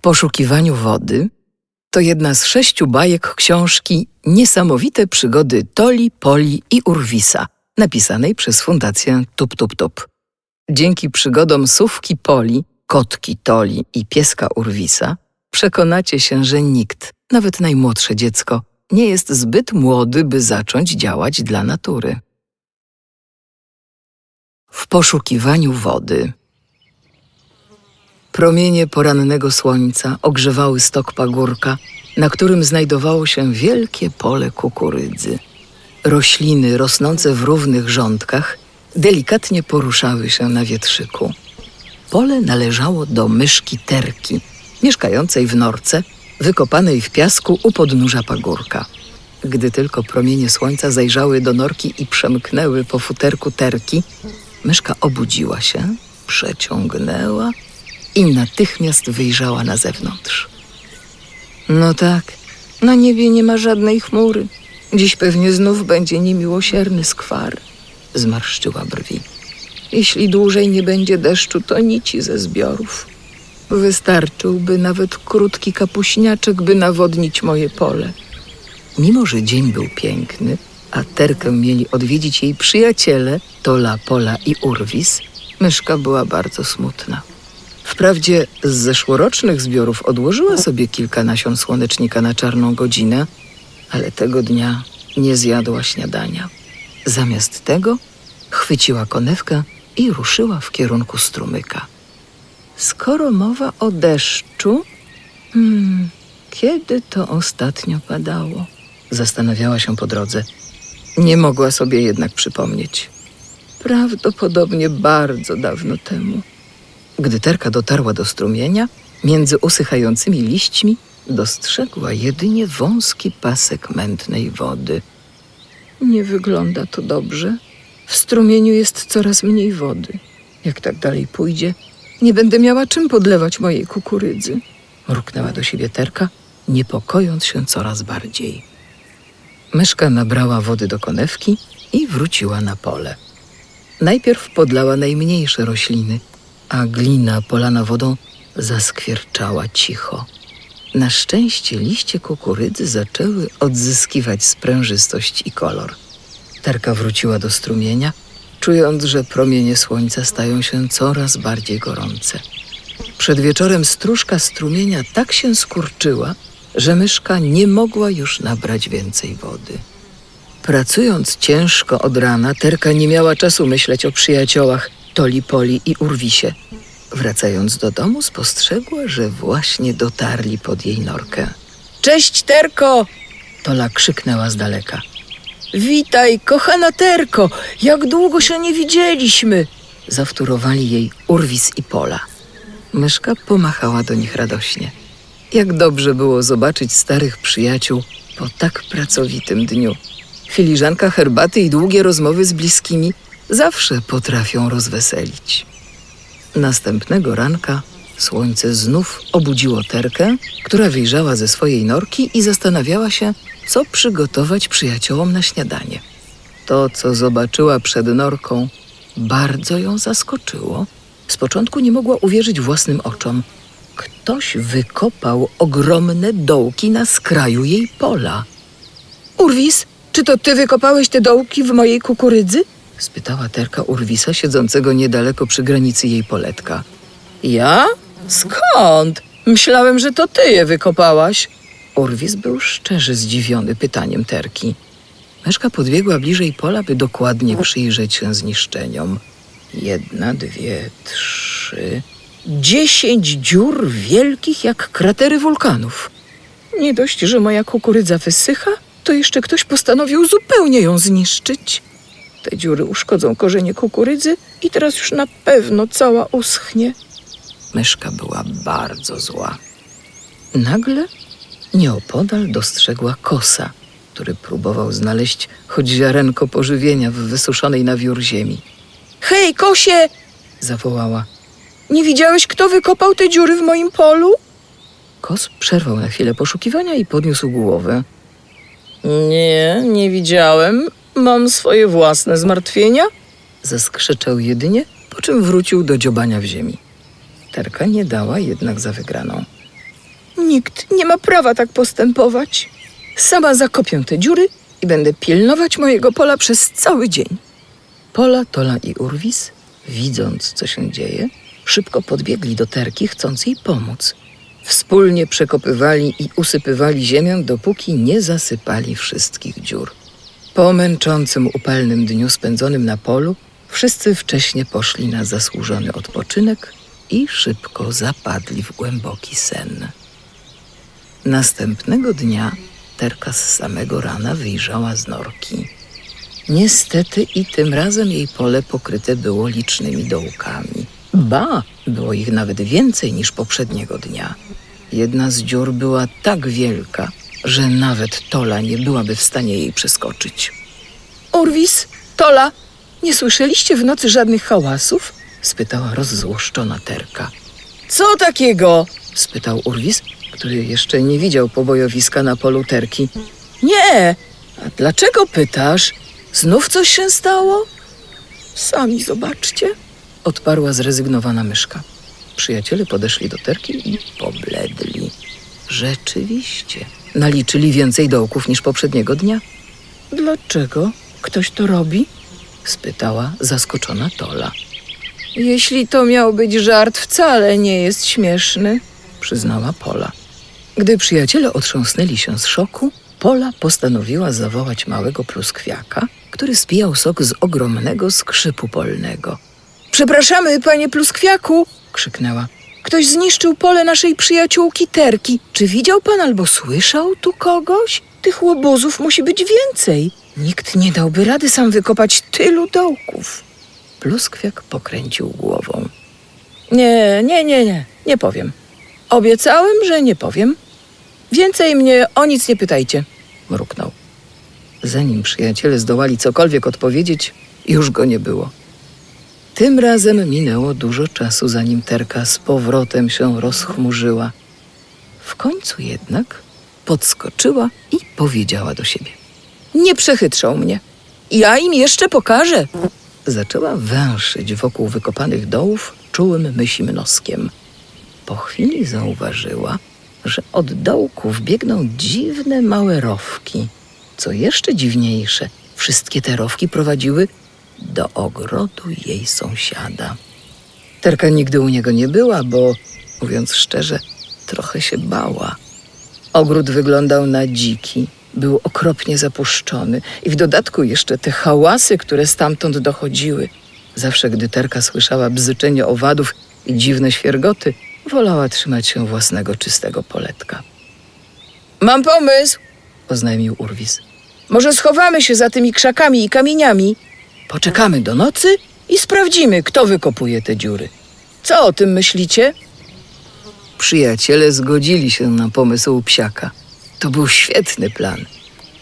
poszukiwaniu wody to jedna z sześciu bajek książki Niesamowite przygody Toli, Poli i Urwisa, napisanej przez Fundację Tup Tup Tup. Dzięki przygodom Sówki Poli, Kotki Toli i Pieska Urwisa przekonacie się, że nikt, nawet najmłodsze dziecko, nie jest zbyt młody, by zacząć działać dla natury. W poszukiwaniu wody Promienie porannego słońca ogrzewały stok pagórka, na którym znajdowało się wielkie pole kukurydzy. Rośliny rosnące w równych rządkach delikatnie poruszały się na wietrzyku. Pole należało do myszki Terki, mieszkającej w norce, wykopanej w piasku u podnóża pagórka. Gdy tylko promienie słońca zajrzały do norki i przemknęły po futerku Terki, myszka obudziła się, przeciągnęła i natychmiast wyjrzała na zewnątrz. No tak, na niebie nie ma żadnej chmury. Dziś pewnie znów będzie niemiłosierny skwar. Zmarszczyła brwi. Jeśli dłużej nie będzie deszczu, to nici ze zbiorów. Wystarczyłby nawet krótki kapuśniaczek, by nawodnić moje pole. Mimo, że dzień był piękny, a Terkę mieli odwiedzić jej przyjaciele, Tola, Pola i Urwis, myszka była bardzo smutna. Wprawdzie z zeszłorocznych zbiorów odłożyła sobie kilka nasion słonecznika na czarną godzinę, ale tego dnia nie zjadła śniadania. Zamiast tego chwyciła konewkę i ruszyła w kierunku strumyka. Skoro mowa o deszczu, hmm, kiedy to ostatnio padało? Zastanawiała się po drodze. Nie mogła sobie jednak przypomnieć. Prawdopodobnie bardzo dawno temu. Gdy Terka dotarła do strumienia, między usychającymi liśćmi dostrzegła jedynie wąski pasek mętnej wody. Nie wygląda to dobrze. W strumieniu jest coraz mniej wody. Jak tak dalej pójdzie, nie będę miała czym podlewać mojej kukurydzy. Mruknęła do siebie Terka, niepokojąc się coraz bardziej. Myszka nabrała wody do konewki i wróciła na pole. Najpierw podlała najmniejsze rośliny, a glina polana wodą zaskwierczała cicho. Na szczęście liście kukurydzy zaczęły odzyskiwać sprężystość i kolor. Terka wróciła do strumienia, czując, że promienie słońca stają się coraz bardziej gorące. Przed wieczorem stróżka strumienia tak się skurczyła, że myszka nie mogła już nabrać więcej wody. Pracując ciężko od rana, Terka nie miała czasu myśleć o przyjaciołach Toli Poli i Urwisie. Wracając do domu, spostrzegła, że właśnie dotarli pod jej norkę. Cześć, Terko! Tola krzyknęła z daleka. Witaj, kochana Terko! Jak długo się nie widzieliśmy! Zawtórowali jej Urwis i Pola. Myszka pomachała do nich radośnie. Jak dobrze było zobaczyć starych przyjaciół po tak pracowitym dniu. Filiżanka herbaty i długie rozmowy z bliskimi zawsze potrafią rozweselić. Następnego ranka słońce znów obudziło Terkę, która wyjrzała ze swojej norki i zastanawiała się, co przygotować przyjaciołom na śniadanie. To, co zobaczyła przed norką, bardzo ją zaskoczyło. Z początku nie mogła uwierzyć własnym oczom. Ktoś wykopał ogromne dołki na skraju jej pola. Urwis, czy to ty wykopałeś te dołki w mojej kukurydzy? Spytała Terka Urwisa, siedzącego niedaleko przy granicy jej poletka. Ja? Skąd? Myślałem, że to ty je wykopałaś. Urwis był szczerze zdziwiony pytaniem Terki. Myszka podbiegła bliżej pola, by dokładnie przyjrzeć się zniszczeniom. Jedna, dwie, trzy. Dziesięć dziur wielkich jak kratery wulkanów. Nie dość, że moja kukurydza wysycha, to jeszcze ktoś postanowił zupełnie ją zniszczyć. Te dziury uszkodzą korzenie kukurydzy i teraz już na pewno cała uschnie. Myszka była bardzo zła. Nagle nieopodal dostrzegła kosa, który próbował znaleźć choć ziarenko pożywienia w wysuszonej na wiór ziemi. Hej, kosie! zawołała. Nie widziałeś, kto wykopał te dziury w moim polu? Kos przerwał na chwilę poszukiwania i podniósł głowę. Nie, nie widziałem. Mam swoje własne zmartwienia? Zaskrzeczał jedynie, po czym wrócił do dziobania w ziemi. Terka nie dała jednak za wygraną. Nikt nie ma prawa tak postępować. Sama zakopię te dziury i będę pilnować mojego pola przez cały dzień. Pola, Tola i Urwis, widząc, co się dzieje, szybko podbiegli do Terki, chcąc jej pomóc. Wspólnie przekopywali i usypywali ziemię, dopóki nie zasypali wszystkich dziur. Po męczącym upalnym dniu spędzonym na polu, wszyscy wcześnie poszli na zasłużony odpoczynek i szybko zapadli w głęboki sen. Następnego dnia Terka z samego rana wyjrzała z norki. Niestety i tym razem jej pole pokryte było licznymi dołkami. Ba, było ich nawet więcej niż poprzedniego dnia. Jedna z dziur była tak wielka, że nawet Tola nie byłaby w stanie jej przeskoczyć. Urwis, Tola, nie słyszeliście w nocy żadnych hałasów? spytała rozzłoszczona Terka. Co takiego? spytał Urwis, który jeszcze nie widział pobojowiska na polu Terki. Nie, a dlaczego pytasz? Znów coś się stało? Sami zobaczcie, odparła zrezygnowana myszka. Przyjaciele podeszli do Terki i pobledli. Rzeczywiście, naliczyli więcej dołków niż poprzedniego dnia. Dlaczego ktoś to robi? spytała zaskoczona Tola. Jeśli to miał być żart, wcale nie jest śmieszny, przyznała Pola. Gdy przyjaciele otrząsnęli się z szoku, Pola postanowiła zawołać małego pluskwiaka, który spijał sok z ogromnego skrzypu polnego. Przepraszamy, panie pluskwiaku, krzyknęła. Ktoś zniszczył pole naszej przyjaciółki Terki. Czy widział pan albo słyszał tu kogoś? Tych łobuzów musi być więcej. Nikt nie dałby rady sam wykopać tylu dołków. Pluskwiak pokręcił głową. Nie, nie, nie, nie, nie powiem. Obiecałem, że nie powiem. Więcej mnie o nic nie pytajcie, mruknął. Zanim przyjaciele zdołali cokolwiek odpowiedzieć, już go nie było. Tym razem minęło dużo czasu, zanim Terka z powrotem się rozchmurzyła. W końcu jednak podskoczyła i powiedziała do siebie: Nie przechytrzą mnie. Ja im jeszcze pokażę. Zaczęła węszyć wokół wykopanych dołów czułym mysim noskiem. Po chwili zauważyła, że od dołków biegną dziwne małe rowki. Co jeszcze dziwniejsze, wszystkie te rowki prowadziły do ogrodu jej sąsiada. Terka nigdy u niego nie była, bo, mówiąc szczerze, trochę się bała. Ogród wyglądał na dziki, był okropnie zapuszczony i w dodatku jeszcze te hałasy, które stamtąd dochodziły. Zawsze, gdy Terka słyszała bzyczenie owadów i dziwne świergoty, wolała trzymać się własnego czystego poletka. Mam pomysł, oznajmił Urwis. Może schowamy się za tymi krzakami i kamieniami? Poczekamy do nocy i sprawdzimy, kto wykopuje te dziury. Co o tym myślicie? Przyjaciele zgodzili się na pomysł psiaka. To był świetny plan.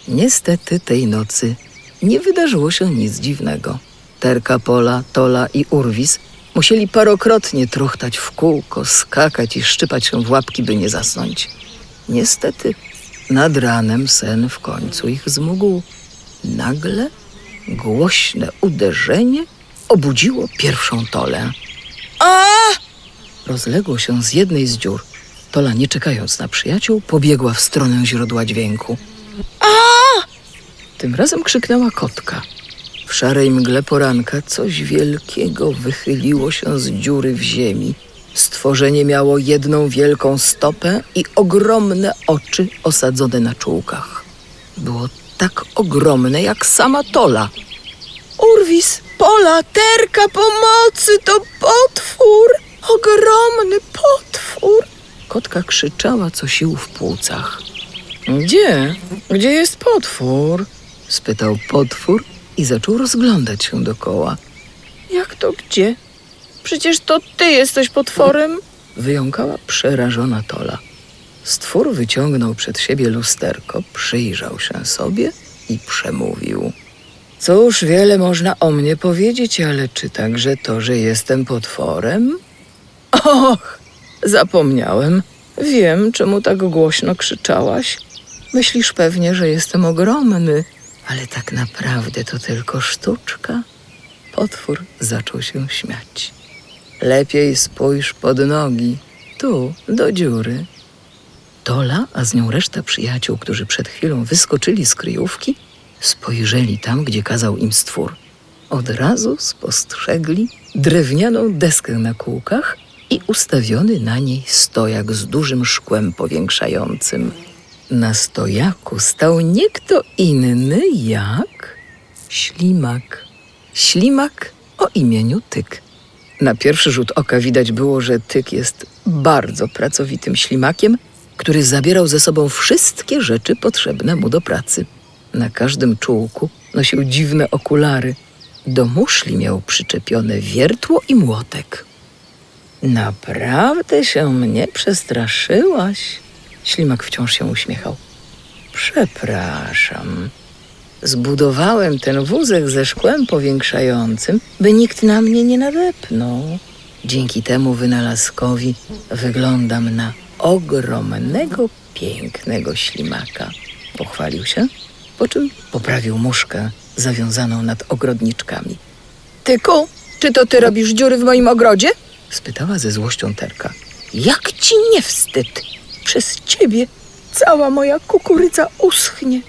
Niestety tej nocy nie wydarzyło się nic dziwnego. Terka, Pola, Tola i Urwis musieli parokrotnie truchtać w kółko, skakać i szczypać się w łapki, by nie zasnąć. Niestety nad ranem sen w końcu ich zmógł. Nagle głośne uderzenie obudziło pierwszą Tolę. A! Rozległo się z jednej z dziur. Tola, nie czekając na przyjaciół, pobiegła w stronę źródła dźwięku. A! Tym razem krzyknęła kotka. W szarej mgle poranka coś wielkiego wychyliło się z dziury w ziemi. Stworzenie miało jedną wielką stopę i ogromne oczy osadzone na czułkach. Było tak ogromne jak sama Tola. Urwis, Pola, Terka, pomocy, to potwór! Ogromny potwór! Kotka krzyczała co sił w płucach. Gdzie? Gdzie jest potwór? spytał potwór i zaczął rozglądać się dokoła. Jak to gdzie? Przecież to ty jesteś potworem! Wyjąkała przerażona Tola. Stwór wyciągnął przed siebie lusterko, przyjrzał się sobie i przemówił. Cóż, wiele można o mnie powiedzieć, ale czy także to, że jestem potworem? Och, zapomniałem. Wiem, czemu tak głośno krzyczałaś. Myślisz pewnie, że jestem ogromny, ale tak naprawdę to tylko sztuczka. Potwór zaczął się śmiać. Lepiej spójrz pod nogi, tu, do dziury. Tola, a z nią reszta przyjaciół, którzy przed chwilą wyskoczyli z kryjówki, spojrzeli tam, gdzie kazał im stwór. Od razu spostrzegli drewnianą deskę na kółkach i ustawiony na niej stojak z dużym szkłem powiększającym. Na stojaku stał nie kto inny jak ślimak. Ślimak o imieniu Tyk. Na pierwszy rzut oka widać było, że Tyk jest bardzo pracowitym ślimakiem, który zabierał ze sobą wszystkie rzeczy potrzebne mu do pracy. Na każdym czułku nosił dziwne okulary. Do muszli miał przyczepione wiertło i młotek. Naprawdę się mnie przestraszyłaś? Ślimak wciąż się uśmiechał. Przepraszam. Zbudowałem ten wózek ze szkłem powiększającym, by nikt na mnie nie nadepnął. Dzięki temu wynalazkowi wyglądam na ogromnego, pięknego ślimaka. Pochwalił się, po czym poprawił muszkę zawiązaną nad ogrodniczkami. Tyku, czy to ty robisz dziury w moim ogrodzie? spytała ze złością Terka. Jak ci nie wstyd? Przez ciebie cała moja kukurydza uschnie.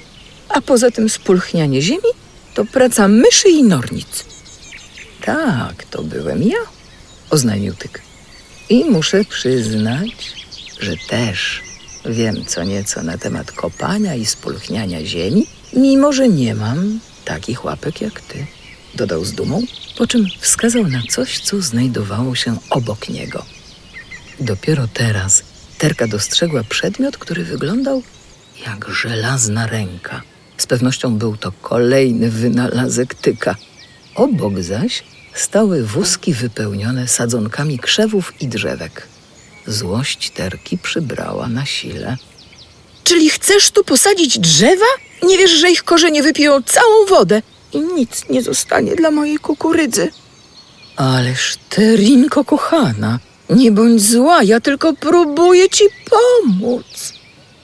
A poza tym spulchnianie ziemi to praca myszy i nornic. Tak, to byłem ja, oznajmił Tyk. I muszę przyznać, że też wiem co nieco na temat kopania i spulchniania ziemi, mimo że nie mam takich łapek jak ty, dodał z dumą, po czym wskazał na coś, co znajdowało się obok niego. Dopiero teraz Terka dostrzegła przedmiot, który wyglądał jak żelazna ręka. Z pewnością był to kolejny wynalazek tyka. Obok zaś stały wózki wypełnione sadzonkami krzewów i drzewek. Złość Terki przybrała na sile. Czyli chcesz tu posadzić drzewa? Nie wiesz, że ich korzenie wypiją całą wodę i nic nie zostanie dla mojej kukurydzy. Ależ ty, Rinko kochana, nie bądź zła, ja tylko próbuję ci pomóc.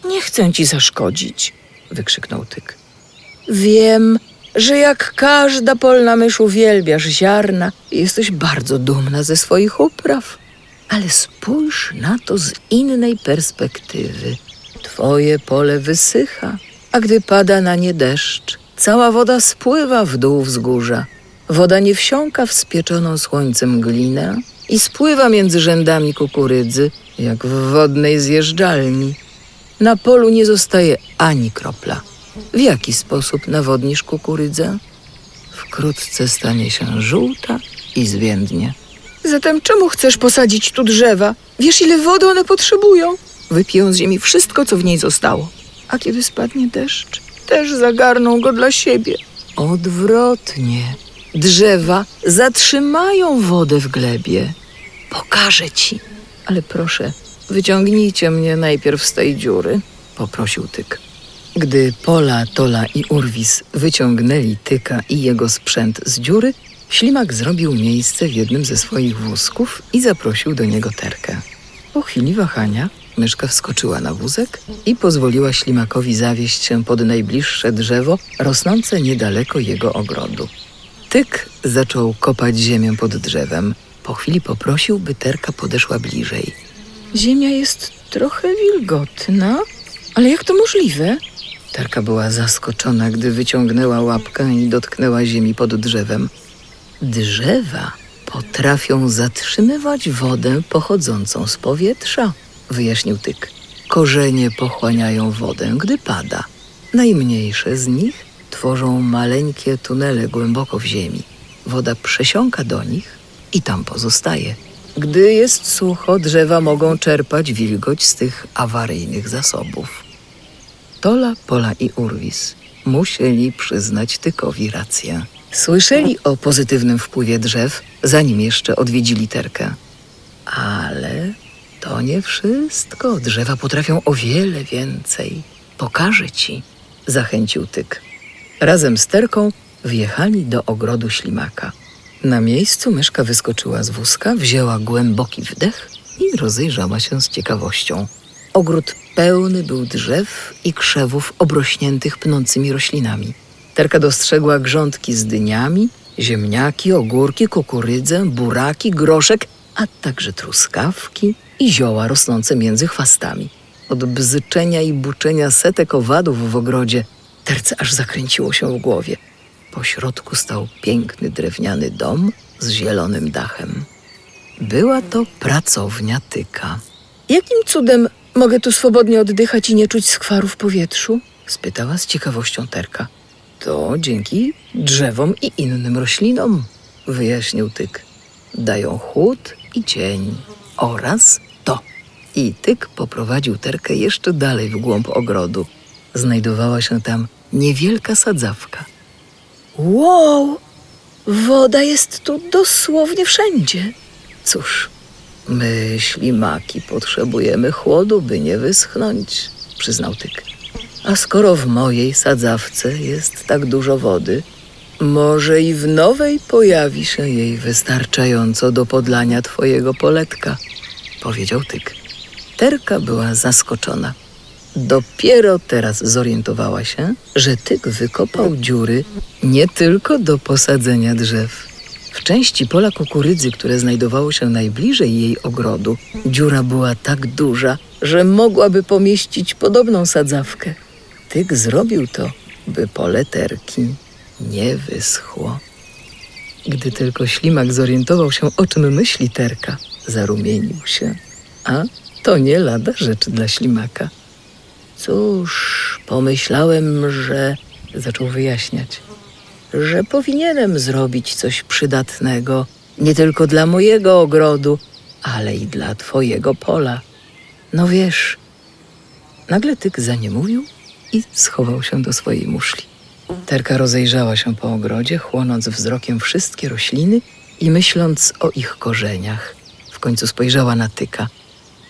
Nie chcę ci zaszkodzić, wykrzyknął Tyk. Wiem, że jak każda polna mysz uwielbiasz ziarna i jesteś bardzo dumna ze swoich upraw. Ale spójrz na to z innej perspektywy. Twoje pole wysycha, a gdy pada na nie deszcz, cała woda spływa w dół wzgórza. Woda nie wsiąka w spieczoną słońcem glinę i spływa między rzędami kukurydzy, jak w wodnej zjeżdżalni. Na polu nie zostaje ani kropla. W jaki sposób nawodnisz kukurydzę? Wkrótce stanie się żółta i zwiędnie. Zatem czemu chcesz posadzić tu drzewa? Wiesz, ile wody one potrzebują? Wypiją z ziemi wszystko, co w niej zostało. A kiedy spadnie deszcz, też zagarną go dla siebie. Odwrotnie. Drzewa zatrzymają wodę w glebie. Pokażę ci. Ale proszę, wyciągnijcie mnie najpierw z tej dziury, poprosił Tyk. Gdy Pola, Tola i Urwis wyciągnęli Tyka i jego sprzęt z dziury, Ślimak zrobił miejsce w jednym ze swoich wózków i zaprosił do niego Terkę. Po chwili wahania myszka wskoczyła na wózek i pozwoliła Ślimakowi zawieść się pod najbliższe drzewo rosnące niedaleko jego ogrodu. Tyk zaczął kopać ziemię pod drzewem. Po chwili poprosił, by Terka podeszła bliżej. Ziemia jest trochę wilgotna, ale jak to możliwe? Terka była zaskoczona, gdy wyciągnęła łapkę i dotknęła ziemi pod drzewem. Drzewa potrafią zatrzymywać wodę pochodzącą z powietrza, wyjaśnił Tyk. Korzenie pochłaniają wodę, gdy pada. Najmniejsze z nich tworzą maleńkie tunele głęboko w ziemi. Woda przesiąka do nich i tam pozostaje. Gdy jest sucho, drzewa mogą czerpać wilgoć z tych awaryjnych zasobów. Tola, Pola i Urwis musieli przyznać Tykowi rację. Słyszeli o pozytywnym wpływie drzew, zanim jeszcze odwiedzili Terkę. Ale to nie wszystko. Drzewa potrafią o wiele więcej. Pokażę ci, zachęcił Tyk. Razem z Terką wjechali do ogrodu ślimaka. Na miejscu myszka wyskoczyła z wózka, wzięła głęboki wdech i rozejrzała się z ciekawością. Ogród pełny był drzew i krzewów obrośniętych pnącymi roślinami. Terka dostrzegła grządki z dyniami, ziemniaki, ogórki, kukurydzę, buraki, groszek, a także truskawki i zioła rosnące między chwastami. Od bzyczenia i buczenia setek owadów w ogrodzie terce aż zakręciło się w głowie. Po środku stał piękny drewniany dom z zielonym dachem. Była to pracownia tyka. Jakim cudem mogę tu swobodnie oddychać i nie czuć skwaru w powietrzu? spytała z ciekawością Terka. To dzięki drzewom i innym roślinom, wyjaśnił tyk. Dają chłód i cień oraz to. I tyk poprowadził Terkę jeszcze dalej w głąb ogrodu. Znajdowała się tam niewielka sadzawka. Wow! Woda jest tu dosłownie wszędzie. Cóż, my, ślimaki, potrzebujemy chłodu, by nie wyschnąć, przyznał tyk. A skoro w mojej sadzawce jest tak dużo wody, może i w nowej pojawi się jej wystarczająco do podlania twojego poletka, powiedział tyk. Terka była zaskoczona. Dopiero teraz zorientowała się, że tyk wykopał dziury nie tylko do posadzenia drzew. W części pola kukurydzy, które znajdowało się najbliżej jej ogrodu, dziura była tak duża, że mogłaby pomieścić podobną sadzawkę. Tyk zrobił to, by pole terki nie wyschło. Gdy tylko ślimak zorientował się, o czym myśli terka, zarumienił się. A to nie lada rzecz dla ślimaka. Cóż, pomyślałem, że zaczął wyjaśniać, że powinienem zrobić coś przydatnego nie tylko dla mojego ogrodu, ale i dla twojego pola. No wiesz, nagle tyk zaniemówił i schował się do swojej muszli. Terka rozejrzała się po ogrodzie, chłonąc wzrokiem wszystkie rośliny i myśląc o ich korzeniach. W końcu spojrzała na tyka.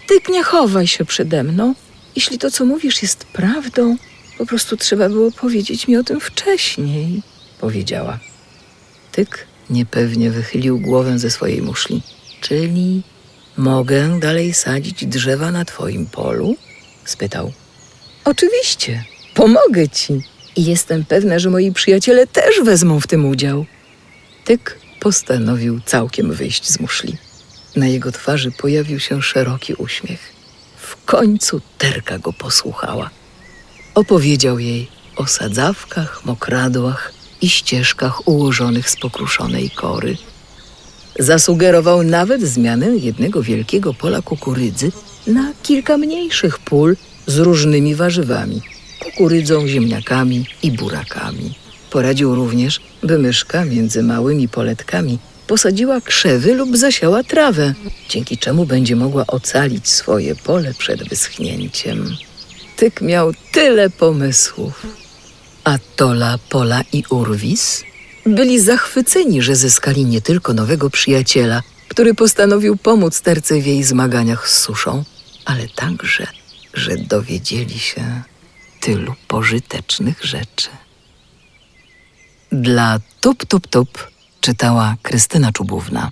Tyk, nie chowaj się przede mną. Jeśli to, co mówisz, jest prawdą, po prostu trzeba było powiedzieć mi o tym wcześniej, powiedziała. Tyk niepewnie wychylił głowę ze swojej muszli. Czyli mogę dalej sadzić drzewa na twoim polu? spytał. Oczywiście, pomogę ci. I jestem pewna, że moi przyjaciele też wezmą w tym udział. Tyk postanowił całkiem wyjść z muszli. Na jego twarzy pojawił się szeroki uśmiech. W końcu Terka go posłuchała. Opowiedział jej o sadzawkach, mokradłach i ścieżkach ułożonych z pokruszonej kory. Zasugerował nawet zmianę jednego wielkiego pola kukurydzy na kilka mniejszych pól z różnymi warzywami kukurydzą, ziemniakami i burakami. Poradził również, by myszka między małymi poletkami posadziła krzewy lub zasiała trawę, dzięki czemu będzie mogła ocalić swoje pole przed wyschnięciem. Tyk miał tyle pomysłów. A Tola, Pola i Urwis byli zachwyceni, że zyskali nie tylko nowego przyjaciela, który postanowił pomóc terce w jej zmaganiach z suszą, ale także, że dowiedzieli się tylu pożytecznych rzeczy. Dla Tup Tup Tup czytała Krystyna Czubówna.